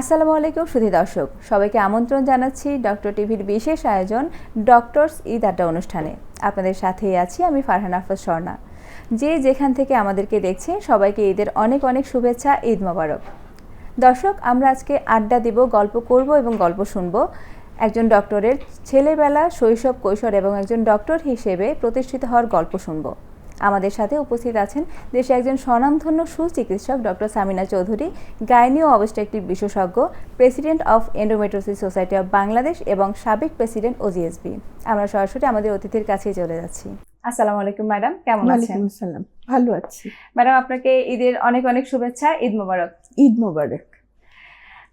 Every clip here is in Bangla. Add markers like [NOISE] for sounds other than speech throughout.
আসসালামু আলাইকুম, সুধী দর্শক। সবাইকে আমন্ত্রণ জানাচ্ছি ডক্টর টিভির বিশেষ আয়োজন ডক্টরস ঈদ আড্ডা অনুষ্ঠানে। আপনাদের সাথেই আছি আমি ফারহান আফরোজ স্বর্ণা যে যেখান থেকে আমাদেরকে দেখছেন, সবাইকে ঈদের অনেক অনেক শুভেচ্ছা, ঈদ মোবারক। দর্শক, আমরা আজকে আড্ডা দিব, গল্প করব এবং গল্প শুনব। একজন ডক্টরের ছেলেবেলা শৈশব কৈশোর এবং একজন ডক্টর হিসেবে প্রতিষ্ঠিত হওয়ার গল্প শুনব। আমাদের সাথে উপস্থিত আছেন দেশে একজন স্বনামধন্য সুচিকিৎসক ডক্টর সামিনা চৌধুরী গাইনি ও অবস্ট্রাকটিভ বিশেষজ্ঞ president of endometriosis society of Bangladesh এবং সাবেক প্রেসিডেন্ট ওজিএসবি। আমরা সরাসরি আমাদের অতিথির কাছেই চলে যাচ্ছি। আসসালামু আলাইকুম ম্যাডাম। কেমন আছেন? আসসালাম। ভালো আছি। ম্যাডাম আপনাকে ঈদের অনেক অনেক শুভেচ্ছা। ঈদ মোবারক। ঈদ মোবারক।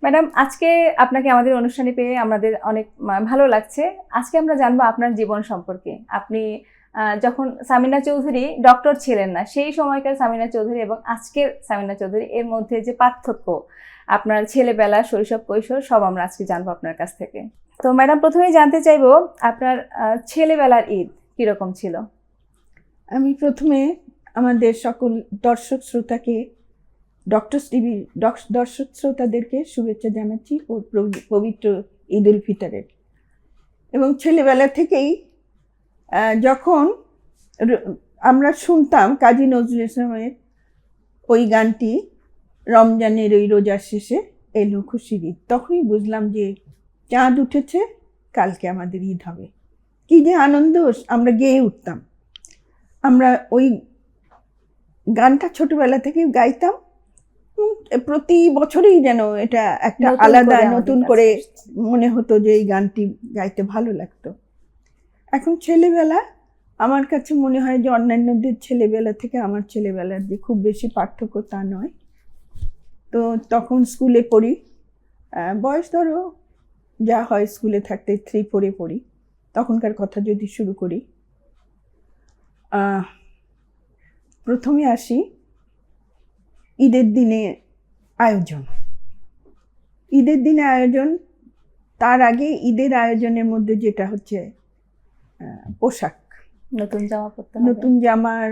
ম্যাডাম, আজকে আপনাকে আমাদের অনুষ্ঠানে পেয়ে আমাদের অনেক ভালো লাগছে। আজকে আমরা জানব আপনার জীবন সম্পর্কে। আপনি যখন সামিনা চৌধুরী ডক্টর ছিলেন না, সেই সময়কার সামিনা চৌধুরী এবং আজকের সামিনা চৌধুরী, এর মধ্যে যে পার্থক্য, আপনার ছেলেবেলা, শৈশব, কৈশোর, সব আমরা আজকে জানব আপনার কাছ থেকে। তো ম্যাডাম, প্রথমেই জানতে চাইব, আপনার ছেলেবেলার ঈদ কীরকম ছিল? আমি প্রথমে আমাদের সকল দর্শক শ্রোতাকে ডক্টর টিভি দর্শক শ্রোতাদেরকে শুভেচ্ছা জানাচ্ছি ও পবিত্র ঈদ উল ফিতরের। এবং ছেলেবেলা থেকেই যখন আমরা শুনতাম কাজী নজরুল ইসলামের ওই গানটি, রমজানের ওই রোজার শেষে এলো খুশির ঈদ, তখনই বুঝলাম যে চাঁদ উঠেছে, কালকে আমাদের ঈদ হবে। কি যে আনন্দ, আমরা গেয়ে উঠতাম। আমরা ওই গানটা ছোটবেলা থেকে গাইতাম প্রতি বছরেই যেন এটা একটা আলাদা নতুন করে মনে হতো যে এই গানটি গাইতে ভালো লাগতো। এখন ছেলেবেলা আমার কাছে মনে হয় যে অন্যান্যদের ছেলেবেলা থেকে আমার ছেলেবেলার যে খুব বেশি পার্থক্য তা নয়। তো তখন স্কুলে পড়ি বয়স ধরো যা হয় স্কুলে থাকতে থ্রি ফোরে পড়ি। তখনকার কথা যদি শুরু করি প্রথমে আসি ঈদের দিনে আয়োজন। ঈদের দিনে আয়োজন তার আগে ঈদের আয়োজনের মধ্যে যেটা হচ্ছে পোশাক। নতুন জামা পড়তে নতুন জামার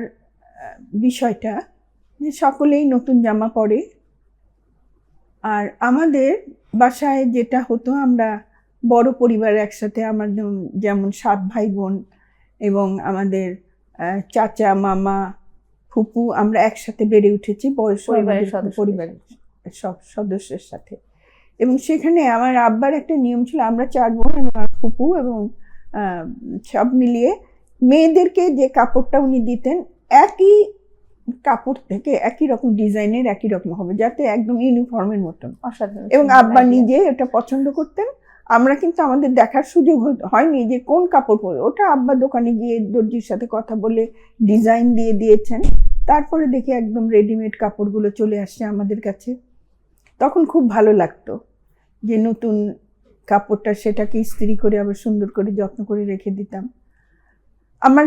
বিষয়টা যে সকলেই নতুন জামা পরে। আর আমাদের বাসায় যেটা হতো আমরা বড় পরিবার একসাথে আমার যেমন সাত ভাই বোন এবং আমাদের চাচা মামা ফুপু আমরা একসাথে বেড়ে উঠেছি বয়স পরিবারের সব সদস্যের সাথে। এবং সেখানে আমার আব্বার একটা নিয়ম ছিল আমরা চার বোন এবং আমার ফুপু এবং সব মিলিয়ে মেয়েদেরকে যে কাপড়টা উনি দিতেন একই কাপড় থেকে একই রকম ডিজাইনের একই রকম হবে যাতে একদম ইউনিফর্মের মতন। অসাধারণ। এবং আব্বা নিজে এটা পছন্দ করতেন। আমরা কিন্তু আমাদের দেখার সুযোগ হত- হয়নি যে কোন কাপড় পরে ওটা আব্বা দোকানে গিয়ে দর্জির সাথে কথা বলে ডিজাইন দিয়ে দিয়েছেন। তারপরে দেখি একদম রেডিমেড কাপড়গুলো চলে আসছে আমাদের কাছে। তখন খুব ভালো লাগতো যে নতুন কাপড়টা সেটাকে ইস্ত্রি করে আবার সুন্দর করে যত্ন করে রেখে দিতাম। আমার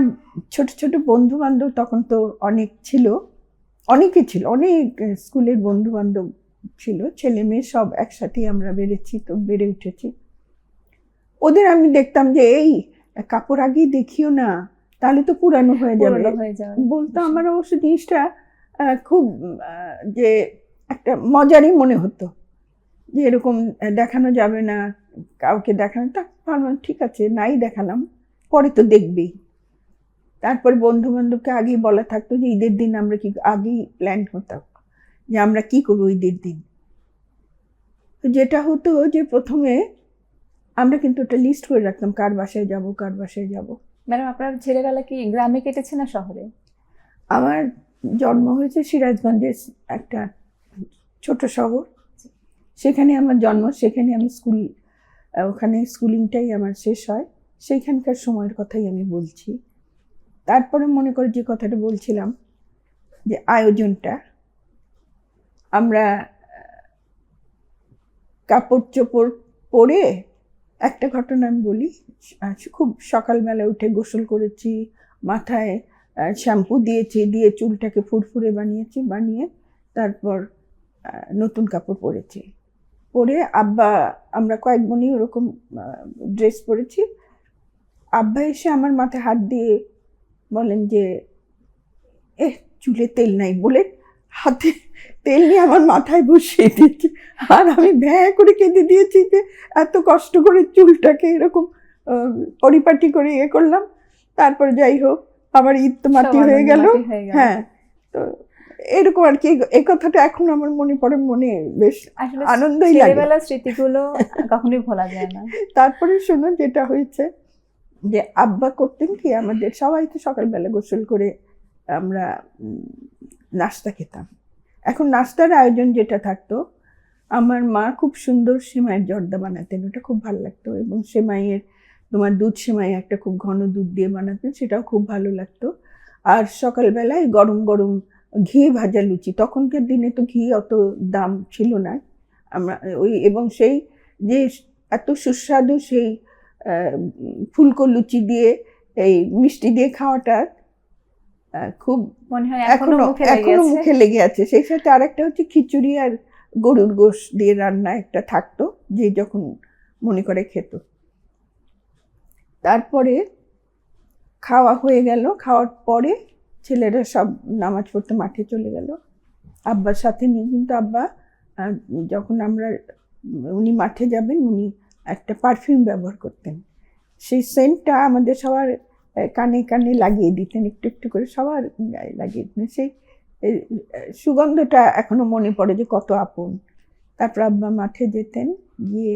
ছোট ছোট বন্ধু বান্ধব তখন তো অনেক ছিল, অনেকে ছিল, অনেক স্কুলের বন্ধু বান্ধব ছিল, ছেলে মেয়ে সব একসাথেই আমরা বেড়েছি তো, বেড়ে উঠেছি। ওদের আমি দেখতাম যে, এই, কাপড় আগেই দেখিও না তাহলে তো পুরানো হয়ে যাবে। বলতো আমার অবশ্য জিনিসটা খুব যে একটা মজারই মনে হতো। যে এরকম দেখানো যাবে না কাউকে দেখানো তা ভাবলাম, ঠিক আছে নাই দেখালাম পরে তো দেখবেই তারপর বন্ধু বান্ধবকে আগেই বলা থাকতো যে ঈদের দিন আমরা কি আগেই প্ল্যান করতাম যে আমরা কি করব ঈদের দিন। যেটা হতো যে প্রথমে আমরা কিন্তু ওটা লিস্ট করে রাখতাম কার বাসায় যাব কার বাসায় যাব। ম্যাডাম, আপনার ছেলেবেলা কি গ্রামে কেটেছে না শহরে? আমার জন্ম হয়েছে সিরাজগঞ্জের একটা ছোট শহর। সেখানে আমার জন্ম, সেখানে আমি স্কুল, ওখানে স্কুলিংটাই আমার শেষ হয়। সেইখানকার সময়ের কথাই আমি বলছি। তারপরে মনে করে যে কথাটা বলছিলাম, যে আয়োজনটা, আমরা কাপড় চোপড় পরে একটা ঘটনা আমি বলি খুব সকালবেলা উঠে গোসল করেছি, মাথায় শ্যাম্পু দিয়েছি, দিয়ে চুলটাকে ফুরফুরে বানিয়েছি, বানিয়ে তারপর নতুন কাপড় পরেছি। পরে আব্বা, আমরা কয়েক বোনই ওরকম ড্রেস পরেছি। আব্বা এসে আমার মাথায় হাত দিয়ে বলেন যে এ চুলে তেল নাই বলে হাতে তেল নিয়ে আমার মাথায় বসিয়ে দিয়েছে। আর আমি ভ্যাঁ করে কেঁদে দিয়েছি যে এত কষ্ট করে চুলটাকে এরকম পরিপাটি করে ইয়ে করলাম। তারপর যাই হোক আবার ঈদ তো মাটি হয়ে গেল। হয়ে তো এরকম আর কি এই কথাটা এখন আমার মনে পড়ে মনে বেশ আনন্দই লাগে। স্মৃতিগুলো কখনোই ভোলা যায় না। [LAUGHS] তারপরে শোনো যেটা হয়েছে যে আব্বা করতেন কি আমাদের সবাই তো সকালবেলা গোসল করে আমরা নাস্তা খেতাম। এখন নাস্তার আয়োজন যেটা থাকতো, আমার মা খুব সুন্দর সেমাইয়ের জর্দা বানাতেন, ওটা খুব ভালো লাগতো। এবং সেমাইয়ের, তোমার দুধ সেমাই একটা খুব ঘন দুধ দিয়ে বানাতেন, সেটাও খুব ভালো লাগতো। আর সকালবেলায় গরম গরম ঘি ভাজা লুচি, তখনকার দিনে তো ঘি অত দাম ছিল না। আমরা ওই, এবং সেই যে এত সুস্বাদু সেই ফুলকো লুচি দিয়ে, এই মিষ্টি দিয়ে খাওয়াটা খুব মনে হয় এখনও এখনও মুখে লেগে আছে। সেই সাথে আরেকটা হচ্ছে খিচুড়ি আর গরুর গোশ দিয়ে রান্না একটা থাকতো যে যখন মনে করে খেত। তারপরে খাওয়া হয়ে গেল। খাওয়ার পরে ছেলেরা সব নামাজ পড়তে মাঠে চলে গেল। আব্বার সাথে নিয়ে কিন্তু আব্বা যখন আমরা উনি মাঠে যাবেন উনি একটা পারফিউম ব্যবহার করতেন। সেই সেন্টটা আমাদের সবার কানে কানে লাগিয়ে দিতেন, একটু একটু করে সবার গায়ে লাগিয়ে দিতেন। সেই সুগন্ধটা এখনও মনে পড়ে যে কত আপন। তারপর আব্বা মাঠে যেতেন, গিয়ে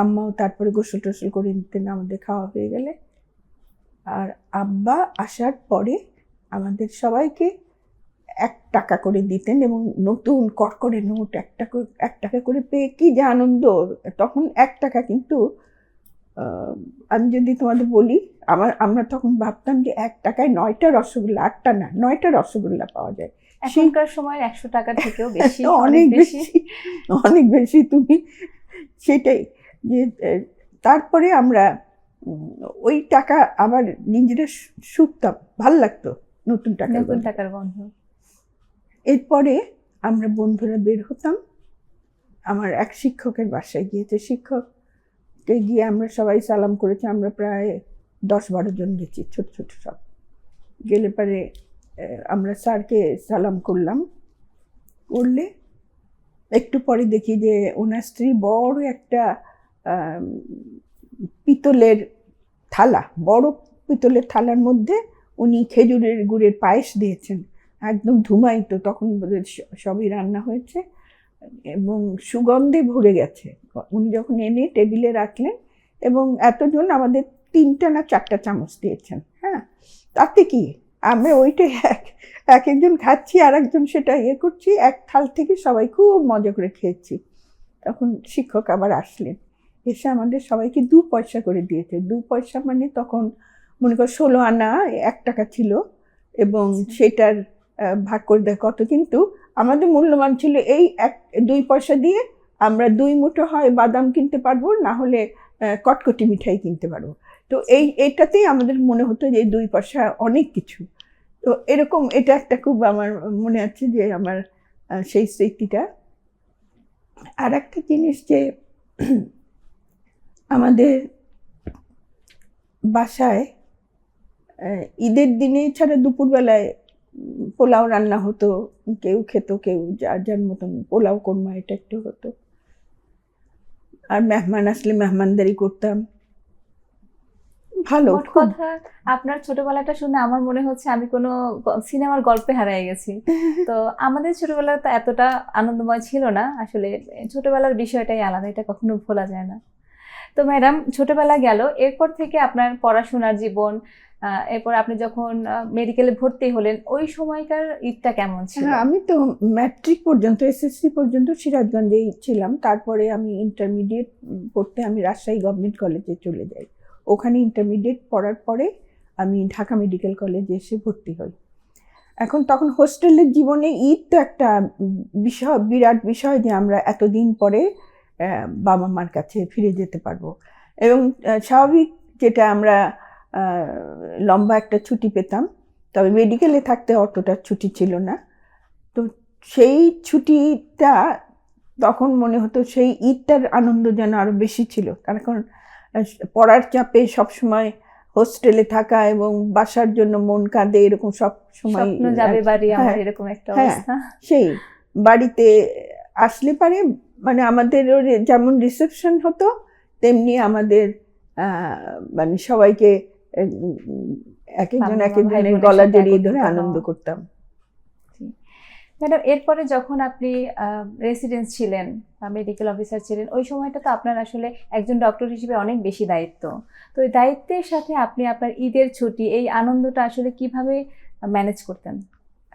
আম্মাও তারপরে গোসল টোসল করে নিতেন, আমাদের খাওয়া হয়ে গেলে। আর আব্বা আসার পরে আমাদের সবাইকে এক টাকা করে দিতেন এবং নতুন কড়কড়ে নোট, এক টাকা এক টাকা করে পেয়ে কি যে আনন্দ, তখন এক টাকা কিন্তু আমি যদি তোমাদের বলি আমার আমরা তখন ভাবতাম যে এক টাকায় নয়টা রসগোল্লা আটটা না নয়টা রসগোল্লা পাওয়া যায়। এখনকার সময় একশো টাকা থেকেও [LAUGHS] বেশি অনেক বেশি। অনেক বেশি তুমি। সেটাই যে তারপরে আমরা ওই টাকা আবার নিজেরা সুখতাম ভালো লাগতো নতুন টাকা নতুন টাকার গন্ধ। এরপরে আমরা বন্ধুরা বের হতাম আমার এক শিক্ষকের বাসায় গিয়েছে শিক্ষককে গিয়ে আমরা সবাই সালাম করেছি, আমরা প্রায় দশ বারো জন গেছি, ছোট ছোট সব। গেলে পরে আমরা স্যারকে সালাম করলাম। করলে একটু পরে দেখি যে ওনার স্ত্রী বড় একটা পিতলের থালা, বড় পিতলের থালার মধ্যে উনি খেজুরের গুড়ের পায়েস দিয়েছেন। একদম ধুমায়িত, তখন সবই রান্না হয়েছে। এবং সুগন্ধে ভরে গেছে। উনি যখন এনে টেবিলে রাখলেন এবং এতজন আমাদের তিনটা না চারটা চামচ দিয়েছেন হ্যাঁ? তাতে কি? আমরা ওইটাই এক এক একজন খাচ্ছি আর একজন সেটা ইয়ে করছি এক থাল থেকে সবাই খুব মজা করে খেয়েছি। তখন শিক্ষক আবার আসলেন এসে আমাদের সবাইকে দু পয়সা করে দিয়েছে। দু পয়সা মানে তখন মনে কর ষোলো আনা এক টাকা ছিল এবং আচ্ছা। সেটার ভাগ করে দেয় কত কিন্তু আমাদের মূল্যবান ছিল এই এক, দুই পয়সা দিয়ে আমরা দুই মুঠো হয় বাদাম কিনতে পারব, না হলে কটকটি মিঠাই কিনতে পারব। তো এই এটাতেই আমাদের মনে হতো যে দুই পয়সা অনেক কিছু। তো এরকম, এটা একটা খুব আমার মনে আছে যে আমার সেই স্মৃতিটা। আর একটা জিনিস যে [CLEARS THROAT] আমাদের বাসায় ঈদের দিনে ছাড়া দুপুরবেলায় পোলাও রান্না হতো কেউ খেত কেউ যার যার মতন পোলাও কোরমা এটা একটু হতো। আর মেহমান আসলে মেহমানদারি করতাম। ভালো কথা আপনার ছোটবেলাটা শুনে আমার মনে হচ্ছে আমি কোনো সিনেমার গল্পে হারিয়ে গেছি। [LAUGHS] তো আমাদের ছোটবেলা তো এতটা আনন্দময় ছিল না আসলে ছোটবেলার বিষয়টাই আলাদা এটা কখনো ভোলা যায় না। তো ম্যাডাম ছোটবেলা গেল এরপর থেকে আপনার পড়াশোনার জীবন এরপর আপনি যখন মেডিকেলে ভর্তি হলেন, ওই সময়কার ঈদটা কেমন ছিল? হ্যাঁ আমি তো ম্যাট্রিক পর্যন্ত এসএসসি পর্যন্ত সিরাজগঞ্জেই ছিলাম। তারপরে আমি ইন্টারমিডিয়েট পড়তে আমি রাজশাহী গভর্নমেন্ট কলেজে চলে যাই। ওখানে ইন্টারমিডিয়েট পড়ার পরে আমি ঢাকা মেডিকেল কলেজে এসে ভর্তি হই। এখন তখন হোস্টেলের জীবনে ঈদ তো একটা বিষয়, বিরাট বিষয় যে আমরা এতদিন পরে বাবা মার কাছে ফিরে যেতে পারব। এবং স্বাভাবিক যেটা আমরা লম্বা একটা ছুটি পেতাম। তবে মেডিকেলে থাকতে অতটা ছুটি ছিল না। তো সেই ছুটিটা তখন মনে হতো সেই ঈদটার আনন্দ যেন আরও বেশি ছিল। কারণ পড়ার চাপে সবসময় হোস্টেলে থাকা এবং বাসার জন্য মন কাঁদে এরকম সব সময় যাবে বাড়ি আমার হ্যাঁ, এরকম একটা হ্যাঁ। অবস্থা। সেই বাড়িতে আসলে পারে মানে আমাদের যেমন রিসেপশন হতো তেমনি আমাদের মানে সবাইকে এক একজন এক একজনের গলা জড়িয়ে ধরে আনন্দ করতাম। ম্যাডাম এরপরে যখন আপনি রেসিডেন্ট ছিলেন বা মেডিকেল অফিসার ছিলেন ওই সময়টা তো আপনার আসলে একজন ডক্টর হিসেবে অনেক বেশি দায়িত্ব। তো এই দায়িত্বের সাথে আপনি আপনার ঈদের ছুটি এই আনন্দটা আসলে কীভাবে ম্যানেজ করতেন?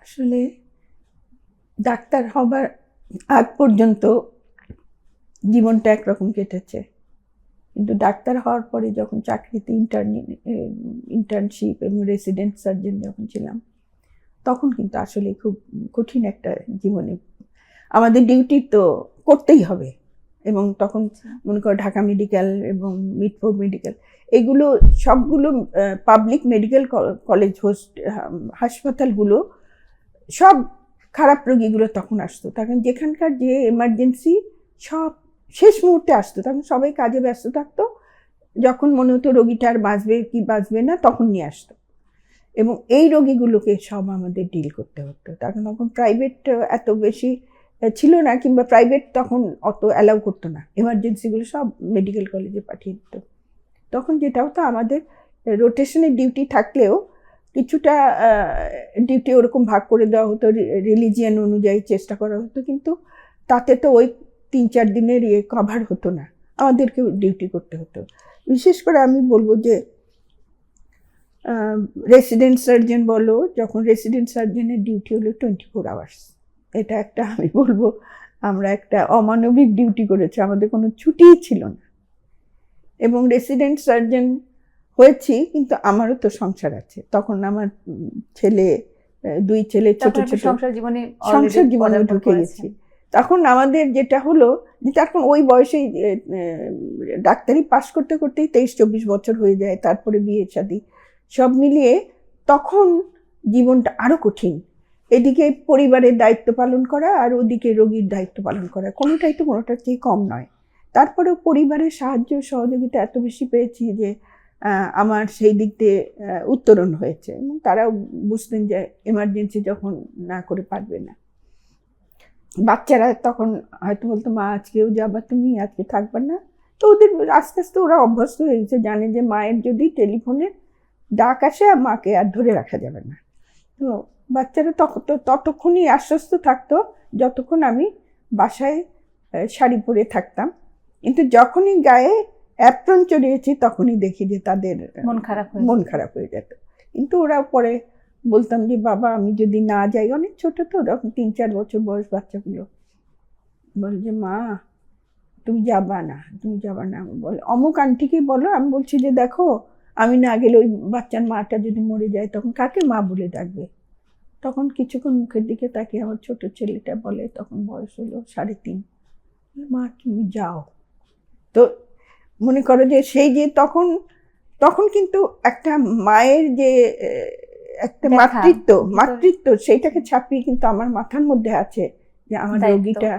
আসলে ডাক্তার হবার আগ পর্যন্ত জীবনটা একরকম কেটেছে। কিন্তু ডাক্তার হওয়ার পরে যখন চাকরিতে ইন্টার্নি ইন্টার্নশিপ এবং রেসিডেন্ট সার্জন যখন ছিলাম, তখন কিন্তু আসলে খুব কঠিন একটা জীবনে আমাদের ডিউটি তো করতেই হবে। এবং তখন মনে করো ঢাকা মেডিকেল এবং মিটফোর্ড মেডিকেল এগুলো সবগুলো পাবলিক মেডিকেল কলেজ হোস্ট হাসপাতালগুলো সব খারাপ রোগীগুলো তখন আসতো। তখন যেখানকার যে এমার্জেন্সি সব শেষ মুহূর্তে আসতো, তখন সবাই কাজে ব্যস্ত থাকতো, যখন মনে হতো রোগীটা আর বাঁচবে কি বাঁচবে না, তখন নিয়ে আসতো। এবং এই রোগীগুলোকে সব আমাদের ডিল করতে হতো। তখন তখন প্রাইভেট এত বেশি ছিল না, কিংবা প্রাইভেট তখন অত অ্যালাউ করতো না। এমার্জেন্সিগুলো সব মেডিকেল কলেজে পাঠিয়ে দিত। তখন যেটা হতো, আমাদের রোটেশনের ডিউটি থাকলেও কিছুটা ডিউটি ওরকম ভাগ করে দেওয়া হতো রিলিজিয়ান অনুযায়ী চেষ্টা করা হতো, কিন্তু তাতে তো ওই তিন চার দিনের ইয়ে কভার হতো না। আমাদেরকে ডিউটি করতে হতো। বিশেষ করে আমি বলব যে রেসিডেন্ট সার্জন বলো যখন রেসিডেন্ট সার্জনের ডিউটি হলো টোয়েন্টি ফোর আওয়ার্স এটা একটা আমি বলব আমরা একটা অমানবিক ডিউটি করেছি। আমাদের কোনো ছুটিই ছিল না। এবং রেসিডেন্ট সার্জন হয়েছি কিন্তু আমারও তো সংসার আছে। তখন আমার ছেলে দুই ছেলে ছোট ছোট সংসার জীবনে সংসার জীবনে ঢুকে গেছি। তখন আমাদের যেটা হলো যে তখন ওই বয়সেই ডাক্তারি পাশ করতে করতেই তেইশ চব্বিশ বছর হয়ে যায়, তারপরে বিয়ে শাদি। সব মিলিয়ে তখন জীবনটা আরও কঠিন। এদিকে পরিবারের দায়িত্ব পালন করা আর ওদিকে রোগীর দায়িত্ব পালন করা। কোনোটাই তো কোনোটার চেয়ে কম নয়। তারপরেও পরিবারের সাহায্য সহযোগিতা এত বেশি পেয়েছি যে আমার সেই দিক দিয়ে উত্তরণ হয়েছে। এবং তারাও বুঝতেন যে, এমার্জেন্সি যখন না করে পারবে না। বাচ্চারা তখন হয়তো বলতো মা আজকেও যাবা তুমি আজকে থাকবে না। তো ওদের আস্তে আস্তে ওরা অভ্যস্ত হয়ে গেছে জানে যে মায়ের যদি টেলিফোনে ডাক আসে আর মাকে আর ধরে রাখা যাবে না। তো বাচ্চারা তখন তো ততক্ষণই আশ্বস্ত থাকতো যতক্ষণ আমি বাসায় শাড়ি পরে থাকতাম। কিন্তু যখনই গায়ে অ্যাপ্রন চড়িয়েছি তখনই দেখি যে তাদের মন খারাপ মন খারাপ হয়ে যেত কিন্তু ওরা পরে বলতাম যে, বাবা, আমি যদি না যাই, অনেক ছোট তো, তখন তিন চার বছর বয়স বাচ্চাগুলো। বল যে, মা, তুমি যাবা না, তুমি যাবা না। বলে, অমুক আন্টিকে বলো, আমি বলছি যে, দেখো, আমি না গেলে ওই বাচ্চার মাটা যদি মরে যায়, তখন কাকে মা বলে ডাকবে? তখন কিছুক্ষণ মুখের দিকে তাকিয়ে আমার ছোট ছেলেটা বলে, তখন বয়স হলো সাড়ে তিন। মা, তুমি যাও। তো মনে করো যে, সেই যে, তখন তখন কিন্তু একটা মায়ের যে একটা মাতৃত্ব মাতৃত্ব সেইটাকে ছাপিয়ে কিন্তু আমার মাথার মধ্যে আছে যে আমার। রোগীটা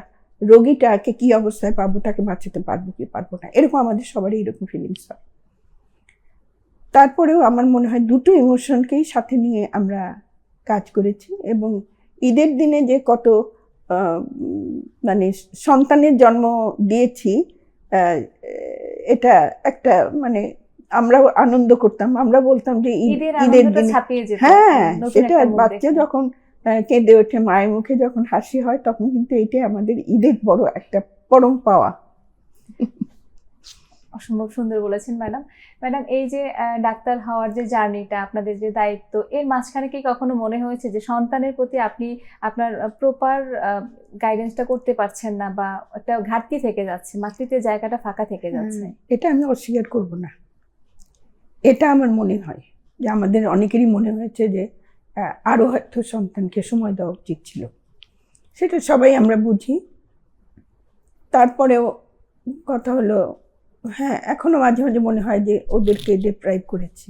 রোগীটাকে কি অবস্থায় পাবো তাকে বাঁচাতে পারব কি পারব না এরকম আমাদের সবারই এরকম ফিলিংস হয় তারপরেও আমার মনে হয় দুটো ইমোশনকেই সাথে নিয়ে আমরা কাজ করেছি এবং ঈদের দিনে যে কত মানে সন্তানের জন্ম দিয়েছি এটা একটা মানে আমরাও আনন্দ করতাম আমরা বলতাম যে ঈদের দিনে হ্যাঁ সেটা বাচ্চা যখন কেঁদে ওঠে মায়ের মুখে যখন হাসি হয় তখন কিন্তু এটাই আমাদের ঈদের বড় একটা পরম পাওয়া। অসম্ভব সুন্দর বলেছেন ম্যাডাম। ম্যাডাম এই যে ডাক্তার হওয়ার যে জার্নিটা আপনাদের যে দায়িত্ব এর মাঝখানে কি কখনো মনে হয়েছে যে সন্তানের প্রতি আপনি আপনার প্রপার গাইডেন্সটা করতে পারছেন না বা একটা ঘাটতি থেকে যাচ্ছে মাতৃত্বের জায়গাটা ফাঁকা থেকে যাচ্ছে? এটা আমি অস্বীকার করব না। এটা আমার মনে হয় যে আমাদের অনেকেরই মনে হয়েছে যে আরও আরও হয়তো সন্তানকে সময় দেওয়া উচিত ছিল। সেটা সবাই আমরা বুঝি। তারপরেও কথা হলো হ্যাঁ এখনও মাঝে মাঝে মনে হয় যে ওদেরকে ডেপ্রাইভ করেছি।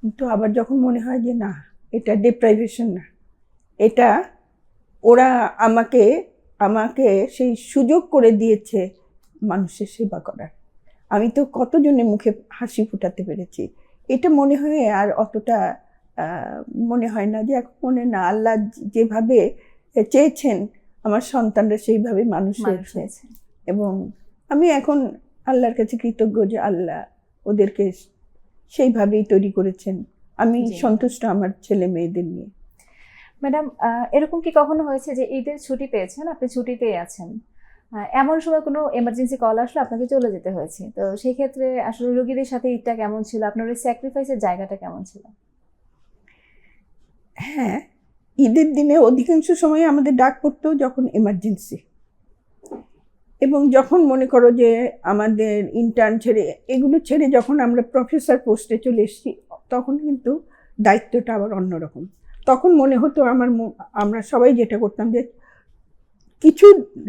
কিন্তু আবার যখন মনে হয় যে না, এটা ডেপ্রাইভেশন না, এটা ওরা আমাকে আমাকে সেই সুযোগ করে দিয়েছে মানুষের সেবা করার। আমি তো কতজনের মুখে হাসি ফোটাতে পেরেছি। এটা মনে হয় আর অতটা মনে হয় না যে এখন মনে না আল্লাহ যেভাবে চেয়েছেন আমার সন্তানরা সেইভাবে মানুষ হয়েছে। এবং আমি এখন আল্লাহর কাছে কৃতজ্ঞ যে আল্লাহ ওদেরকে সেইভাবেই তৈরি করেছেন। আমি সন্তুষ্ট আমার ছেলে মেয়েদের নিয়ে। ম্যাডাম এরকম কি কখনো হয়েছে যে ঈদের ছুটি পেয়েছেন? আপনি ছুটিতেই আছেন। এমন সময় কোনো এমার্জেন্সি কল আসলে আপনাকে চলে যেতে হয়েছে। তো সেই ক্ষেত্রে আসলে রোগীদের সাথে ঈদটা কেমন ছিল? আপনার ওই স্যাক্রিফাইসের জায়গাটা কেমন ছিল? হ্যাঁ ঈদের দিনে অধিকাংশ সময় আমাদের ডাক পড়তো যখন এমার্জেন্সি এবং যখন মনে করো যে আমাদের ইন্টার্ন ছেড়ে, এগুলো ছেড়ে যখন আমরা প্রফেসর পোস্টে চলে এসেছি, তখন কিন্তু দায়িত্বটা আবার অন্যরকম। তখন মনে হতো আমার আমরা সবাই যেটা করতাম যে কিছু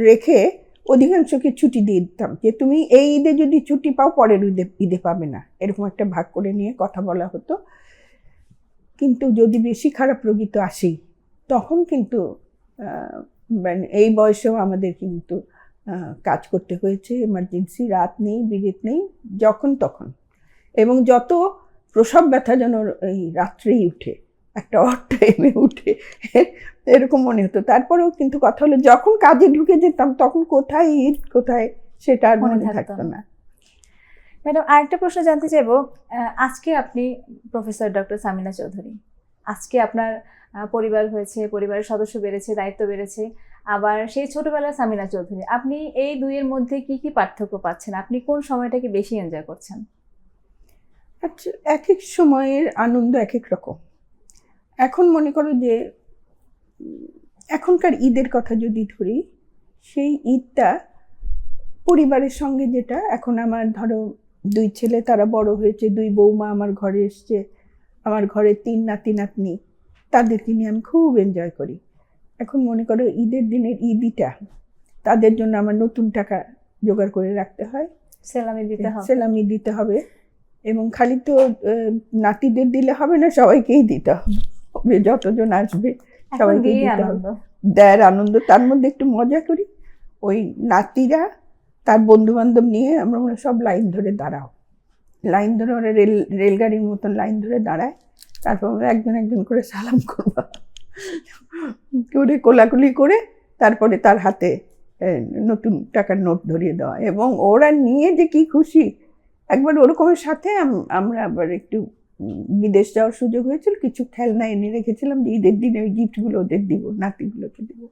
রেখে অধিকাংশকে ছুটি দিয়ে দিতাম, যে তুমি এই ঈদে যদি ছুটি পাও, পরের ঈদে ঈদে পাবে না। এরকম একটা ভাগ করে নিয়ে কথা বলা হতো। কিন্তু যদি বেশি খারাপ রোগী তো আসেই, তখন কিন্তু মানে এই বয়সেও আমাদের কিন্তু কাজ করতে হয়েছে এমার্জেন্সি রাত নেই, বিরেত নেই, যখন তখন। এবং যত প্রসব ব্যথা যেন এই রাত্রেই উঠে একটা অড টাইমে উঠে এরকম মনে হতো। তারপরেও কিন্তু কথা হলো যখন কাজে ঢুকে যেতাম তখন কোথায় ঈদ কোথায় সেটা আর মনে থাকতো না। ম্যাডাম আরেকটা প্রশ্ন জানতে চাইব। আজকে আপনি প্রফেসর ডক্টর সামিনা চৌধুরী আজকে আপনার পরিবার হয়েছে পরিবারের সদস্য বেড়েছে দায়িত্ব বেড়েছে আবার সেই ছোটবেলার সামিনা চৌধুরী আপনি এই দুইয়ের মধ্যে কি কি পার্থক্য পাচ্ছেন? আপনি কোন সময়টাকে বেশি এনজয় করছেন? আচ্ছা এক এক সময়ের আনন্দ এক এক রকম। এখন মনে করো যে এখনকার ঈদের কথা যদি ধরি সেই ঈদটা পরিবারের সঙ্গে যেটা এখন আমার ধরো দুই ছেলে তারা বড় হয়েছে দুই বৌমা আমার ঘরে এসছে আমার ঘরে তিন নাতি নাতনি তাদেরকে নিয়ে আমি খুব এনজয় করি। এখন মনে করো ঈদের দিনের ঈদিটা তাদের জন্য আমার নতুন টাকা জোগাড় করে রাখতে হয়। সেলামি দিতে হবে। সেলামি দিতে হবে এবং খালি তো নাতিদের দিলে হবে না সবাইকেই দিতে হবে। যতজন আসবে সবাইকে দিতে হবে। আনন্দ। দেয়ার আনন্দ তার মধ্যে একটু মজা করি। ওই নাতিরা তার বন্ধু বান্ধব নিয়ে আমরা মনে সব লাইন ধরে দাঁড়াও। লাইন ধরে ওরা রেল রেলগাড়ির মতন লাইন ধরে দাঁড়ায়। তারপর আমরা একজন একজন করে সালাম করব। করে কোলাকুলি করে তারপরে তার হাতে নতুন টাকার নোট ধরিয়ে দেওয়া। এবং ওরা নিয়ে যে কি খুশি একবার ওরকমের সাথে আমরা আবার একটু বিদেশ যাওয়ার সুযোগ হয়েছিল, কিছু খেলনা এনে রেখেছিলাম যে ঈদের দিনে ওই গিফটগুলো ওদের দিব, নাতিগুলোকে দিব।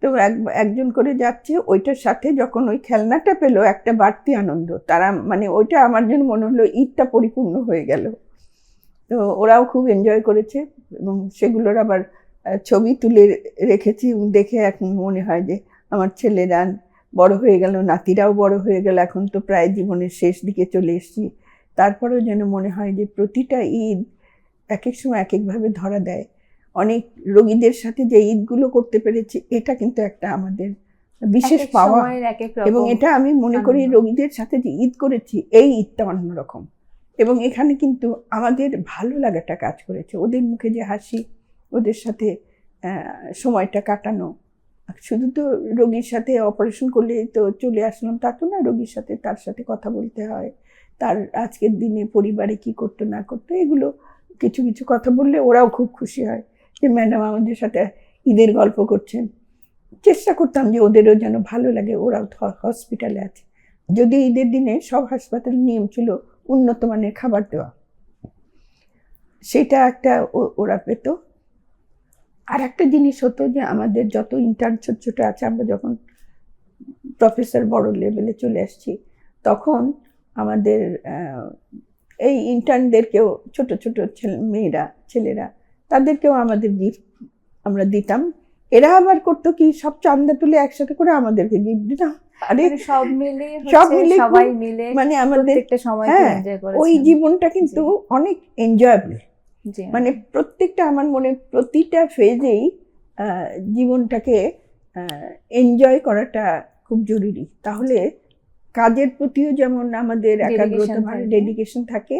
তো এক- একজন করে যাচ্ছে, ওইটার সাথে যখন ওই খেলনাটা পেল, একটা বাড়তি আনন্দ। তারা মানে ওইটা আমার জন্য মনে হলো ঈদটা পরিপূর্ণ হয়ে গেল। তো ওরাও খুব এনজয় করেছে, এবং সেগুলোর আবার ছবি তুলে রেখেছি। দেখে এখন মনে হয় যে আমার ছেলেরা বড় হয়ে গেল, নাতিরাও বড় হয়ে গেল, এখন তো প্রায় জীবনের শেষ দিকে চলে এসেছি। তারপরেও যেন মনে হয় যে প্রতিটা ঈদ এক এক সময় এক একভাবে ধরা দেয়। অনেক রোগীদের সাথে যে ঈদগুলো করতে পেরেছি এটা কিন্তু একটা আমাদের বিশেষ পাওয়া এবং এটা আমি মনে করি রোগীদের সাথে যে ঈদ করেছি এই ঈদটা অন্যরকম এবং এখানে কিন্তু আমাদের ভালো লাগাটা কাজ করেছে। ওদের মুখে যে হাসি ওদের সাথে সময়টা কাটানো। শুধু তো রোগীর সাথে অপারেশন করলে তো চলে আসলাম তা তো না রোগীর সাথে তার সাথে কথা বলতে হয়। তার আজকের দিনে পরিবারে কি করতো, না করতো, এগুলো কিছু কিছু কথা বললে ওরাও খুব খুশি হয় যে ম্যাডাম আমাদের সাথে ঈদের গল্প করছেন। চেষ্টা করতাম যে ওদেরও যেন ভালো লাগে, ওরাও হসপিটালে আছে। যদি ঈদের দিনে সব হাসপাতালের নিয়ম ছিল উন্নত মানের খাবার দেওয়া। সেটা একটা ওরা পেত। আর একটা জিনিস হতো যে আমাদের যত ইন্টার্ন ছোট ছোট আছে, আমরা যখন প্রফেসর বড় লেভেলে চলে আসছি, তখন আমাদের এই ইন্টার্নদেরকেও ছোট ছোট ছেলে মেয়েরা ছেলেরা তাদেরকেও আমাদের গিফট আমরা দিতাম। এরা আবার করতো কি সব চান্দা তুলে একসাথে করে আমাদেরকে গিফট দিতাম। আরে মানে সব মিলে সব মিলে সবাই মিলে মানে আমাদের প্রত্যেকটা সময় হ্যাঁ, ওই জীবনটা কিন্তু অনেক এনজয়েবল মানে প্রত্যেকটা আমার মনে প্রতিটা ফেজেই জীবনটাকে এনজয় করাটা খুব জরুরি। তাহলে কাজের প্রতিও যেমন আমাদের একাগ্রতা। ডেডিকেশন থাকে।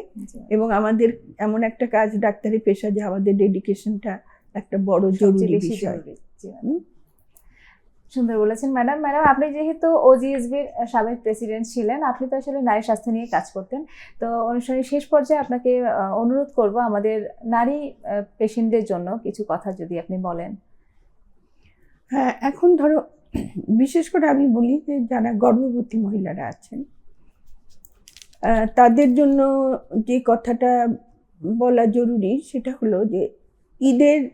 এবং আমাদের এমন একটা কাজ ডাক্তারি পেশা যে আমাদের ডেডিকেশনটা একটা বড় জরুরি বিষয়? সুন্দর বলেছেন ম্যাডাম। ম্যাডাম আপনি যেহেতু ওজিএসবির সাবেক প্রেসিডেন্ট ছিলেন আপনি তো আসলে নারী স্বাস্থ্য নিয়ে কাজ করতেন। তো অনুষ্ঠানের শেষ পর্যায়ে আপনাকে অনুরোধ করব আমাদের নারী পেশেন্টদের জন্য কিছু কথা যদি আপনি বলেন। হ্যাঁ এখন ধরো বিশেষ করে আমি বলি যে যারা গর্ভবতী মহিলারা আছেন তাদের জন্য যে কথাটা বলা জরুরি সেটা হলো যে ঈদের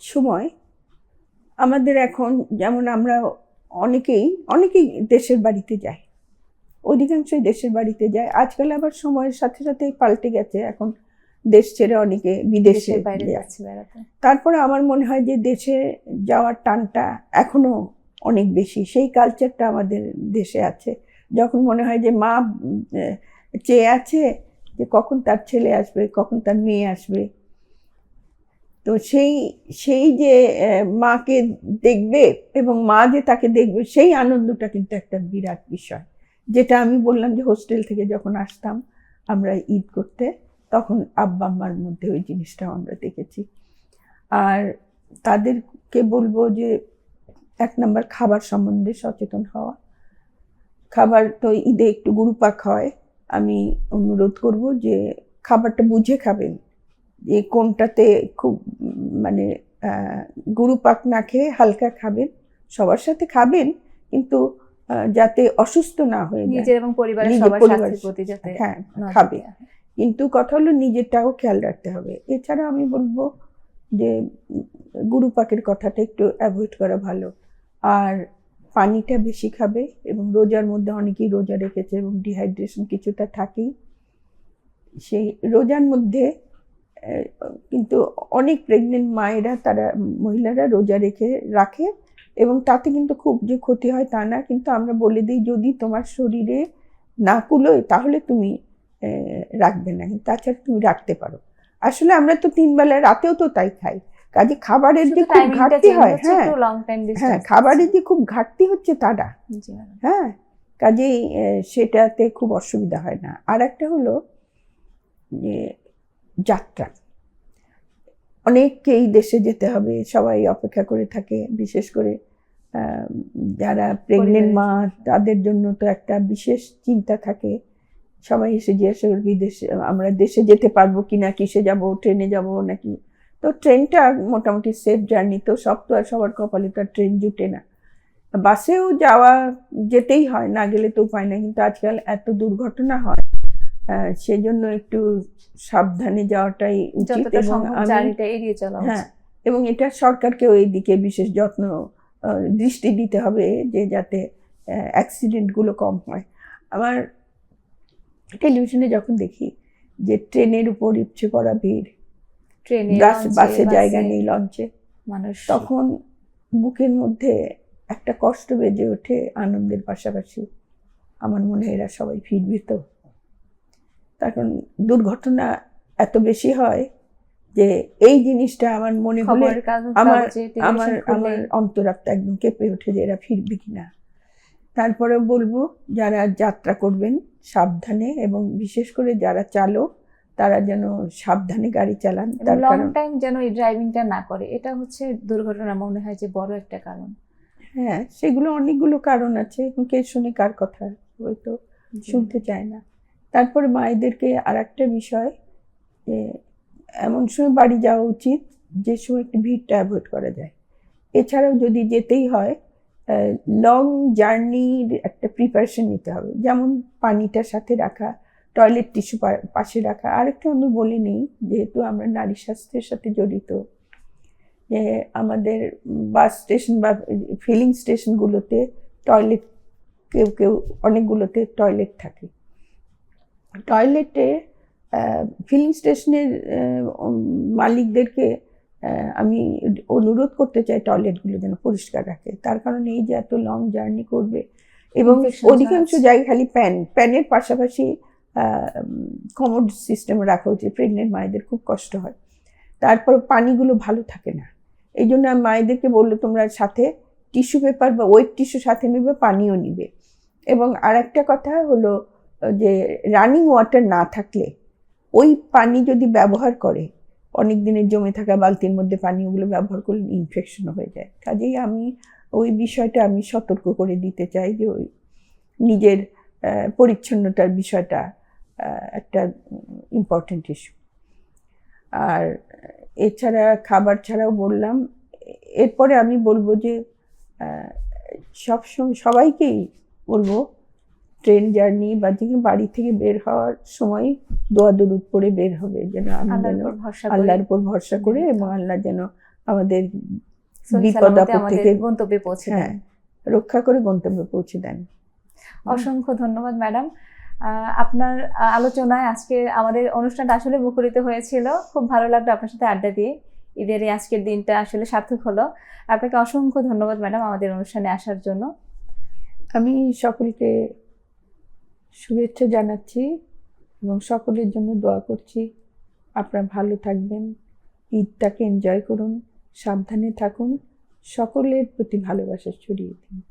সময় আমাদের এখন যেমন আমরা অনেকেই অনেকেই দেশের বাড়িতে যায় অধিকাংশই দেশের বাড়িতে যায়। আজকাল আবার সময়ের সাথে সাথে পাল্টে গেছে এখন দেশ ছেড়ে অনেকে বিদেশে বাইরে যাচ্ছে তারপরে আমার মনে হয় যে দেশে যাওয়ার টানটা এখনও অনেক বেশি। সেই কালচারটা আমাদের দেশে আছে। যখন মনে হয় যে মা চেয়ে আছে যে কখন তার ছেলে আসবে, কখন তার মেয়ে আসবে। তো সেই সেই যে মাকে দেখবে এবং মা যে তাকে দেখবে, সেই আনন্দটা কিন্তু একটা বিরাট বিষয়। যেটা আমি বললাম যে হোস্টেল থেকে যখন আসতাম আমরা ঈদ করতে, তখন আব্বা, আম্মার মধ্যে ওই জিনিসটা আমরা দেখেছি। আর তাদেরকে বলব যে এক নম্বর খাবার সম্বন্ধে সচেতন হওয়া। খাবার তো ঈদে একটু গুরুপাক হয়। আমি অনুরোধ করব যে খাবারটা বুঝে খাবেন। যে কোনটাতে খুব মানে গুরুপাক না খেয়ে হালকা খাবেন। সবার সাথে খাবেন কিন্তু যাতে অসুস্থ না হয়ে নিজের এবং পরিবারের সবার পরিবারের স্বাস্থ্যের প্রতি যাতে হ্যাঁ খাবে। কিন্তু কথা হলো নিজেরটাও খেয়াল রাখতে হবে। এছাড়া আমি বলব যে গুরুপাকের কথাটা একটু অ্যাভয়েড করা ভালো। পানিটা বেশি খাবে এবং রোজার মধ্যে অনেকেই রোজা রেখেছে এবং ডিহাইড্রেশন কিছুটা থাকেই। সেই রোজার মধ্যে কিন্তু অনেক প্রেগনেন্ট মায়েরা, তারা মহিলারা রোজা রেখে রাখে এবং তাতে কিন্তু খুব যে ক্ষতি হয় তা না। কিন্তু আমরা বলে দিই, যদি তোমার শরীরে না কুলোয় তাহলে তুমি রাখবে না। তাছাড়া তুমি রাখতে পারো। আসলে আমরা তো তিন বেলা রাতেও তো তাই খাই। কাজে খাবারের যে খুব ঘাটতি হয় হ্যাঁ হ্যাঁ খাবারের যে খুব ঘাটতি হচ্ছে তা না জি ম্যাডাম। হ্যাঁ কাজেই সেটাতে খুব অসুবিধা হয় না। আর একটা হলো যে যাত্রা। অনেককেই দেশে যেতে হবে সবাই অপেক্ষা করে থাকে বিশেষ করে যারা প্রেগনেন্ট মা তাদের জন্য তো একটা বিশেষ চিন্তা থাকে। সবাই এসে জিজ্ঞাসা করবে দেশে আমরা দেশে যেতে পারব কি না কিসে যাব ট্রেনে যাব নাকি তো ট্রেনটা মোটামুটি সেফ জার্নি তো সব তো আর সবার কপালে তো আর ট্রেন জুটে না। বাসেও যাওয়া যেতেই হয় না গেলে তো উপায় না কিন্তু আজকাল এত দুর্ঘটনা হয় সেজন্য একটু সাবধানে যাওয়াটাই উচিত এবং হ্যাঁ এবং এটা সরকারকেও এই দিকে বিশেষ যত্ন দৃষ্টি দিতে হবে যে যাতে অ্যাক্সিডেন্টগুলো কম হয়। আমার টেলিভিশনে যখন দেখি যে ট্রেনের উপর ইচ্ছে পড়া ভিড় ট্রেনে বাস জায়গা নেই লঞ্চে। মানুষ তখন বুকের মধ্যে একটা কষ্ট বেজে ওঠে আনন্দের পাশাপাশি। আমার মনে হয় এরা সবাই ফিরবে তো। কারণ দুর্ঘটনা এত বেশি হয় যে এই জিনিসটা আমার মনে হলে আমার আমার আমার অন্তরাত্মা একদম কেঁপে ওঠে যে এরা ফিরবে কিনা। তারপরে বলব যারা যাত্রা করবেন সাবধানে এবং বিশেষ করে যারা চালক তারা যেন সাবধানে গাড়ি চালান তার লং টাইম যেন এই ড্রাইভিংটা না করে। এটা হচ্ছে দুর্ঘটনা মনে হয় যে বড় একটা কারণ। হ্যাঁ সেগুলো অনেকগুলো কারণ আছে কে শুনে কার কথা হয়তো শুনতে চায় না। তারপরে মায়েদেরকে আর একটা বিষয় যে এমন সময় বাড়ি যাওয়া উচিত যে সময় একটু ভিড়টা অ্যাভয়েড করা যায়। এছাড়াও যদি যেতেই হয় লং জার্নির একটা প্রিপারেশন নিতে হবে। যেমন পানিটা সাথে রাখা টয়লেট টিস্যু পাশে রাখা। আরেকটা আমি বলে নিই যেহেতু আমরা নারী স্বাস্থ্যের সাথে জড়িত যে আমাদের বাস স্টেশন বা ফিলিং স্টেশনগুলোতে টয়লেট কেউ কেউ অনেকগুলোতে টয়লেট থাকে। টয়লেটে ফিলিং স্টেশনের মালিকদেরকে আমি অনুরোধ করতে চাই টয়লেটগুলো যেন পরিষ্কার রাখে। তার কারণে এই যে এত লং জার্নি করবে এবং অধিকাংশ। জায়গায় খালি প্যান প্যানের পাশাপাশি কমোড সিস্টেম রাখা উচিত। প্রেগনেন্ট মায়েদের খুব কষ্ট হয়। তারপর পানিগুলো ভালো থাকে না। এই জন্য মায়েদেরকে বলল, তোমরা সাথে টিস্যু পেপার বা ওয়েট টিস্যু সাথে নেবে, পানিও নিবে। এবং আর একটা কথা হলো, যে রানিং ওয়াটার না থাকলে ওই পানি যদি ব্যবহার করে, অনেক দিনের জমে থাকা বালতির মধ্যে পানি ওগুলো ব্যবহার করলে ইনফেকশন হয়ে যায়। কাজেই আমি ওই বিষয়টা আমি সতর্ক করে দিতে চাই যে ওই নিজের পরিচ্ছন্নতার বিষয়টা একটা ইম্পর্টেন্ট ইস্যু আর এছাড়া খাবার ছাড়াও বললাম এরপরে আমি বলব যে সবসময় সবাইকেই বলব ট্রেন জার্নি বা যেখানে বাড়ি থেকে বের হওয়ার সময় দোয়া দরুদ পড়ে বের হবে যেন আমি আল্লাহর যেন উপর ভরসা করে আল্লাহর উপর ভরসা করে এবং আল্লাহ যেন আমাদের বিপদ আপদ থেকে গন্তব্যে পৌঁছে দেন। হ্যাঁ রক্ষা করে গন্তব্যে পৌঁছে দেন। অসংখ্য ধন্যবাদ ম্যাডাম আপনার আলোচনায় আজকে আমাদের অনুষ্ঠানটা আসলে মুখরিত হয়েছিল। খুব ভালো লাগল আপনার সাথে আড্ডা দিয়ে। ঈদের এই আজকের দিনটা আসলে সার্থক হলো। আপনাকে অসংখ্য ধন্যবাদ ম্যাডাম আমাদের অনুষ্ঠানে আসার জন্য। আমি সকলকে শুভেচ্ছা জানাচ্ছি এবং সকলের জন্য দোয়া করছি। আপনারা ভালো থাকবেন ঈদটাকে এনজয় করুন সাবধানে থাকুন সকলের প্রতি ভালোবাসা ছড়িয়ে দিন।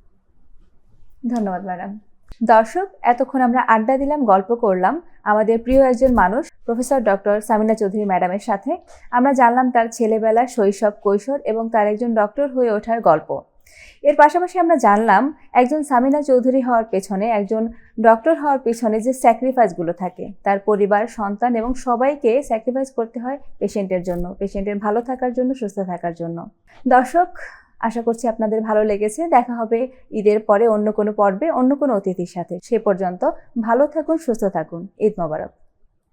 ধন্যবাদ ম্যাডাম। দর্শক, এতক্ষণ আমরা আড্ডা দিলাম, গল্প করলাম আমাদের প্রিয় একজন মানুষ, প্রফেসর ডক্টর সামিনা চৌধুরী ম্যাডামের সাথে। আমরা জানলাম তার ছেলেবেলা শৈশব, কৈশোর এবং তার একজন ডক্টর হয়ে ওঠার গল্প। এর পাশাপাশি আমরা জানলাম একজন সামিনা চৌধুরী হওয়ার পেছনে, একজন ডক্টর হওয়ার পেছনে যে স্যাক্রিফাইসগুলো থাকে, তার পরিবার, সন্তান এবং সবাইকে স্যাক্রিফাইস করতে হয় পেশেন্টের জন্য পেশেন্টের ভালো থাকার জন্য, সুস্থ থাকার জন্য। দর্শক আশা করছি আপনাদের ভালো লেগেছে। দেখা হবে ঈদের পরে অন্য কোনো পর্বে, অন্য কোনো অতিথির সাথে। সে পর্যন্ত ভালো থাকুন, সুস্থ থাকুন। ঈদ মোবারক।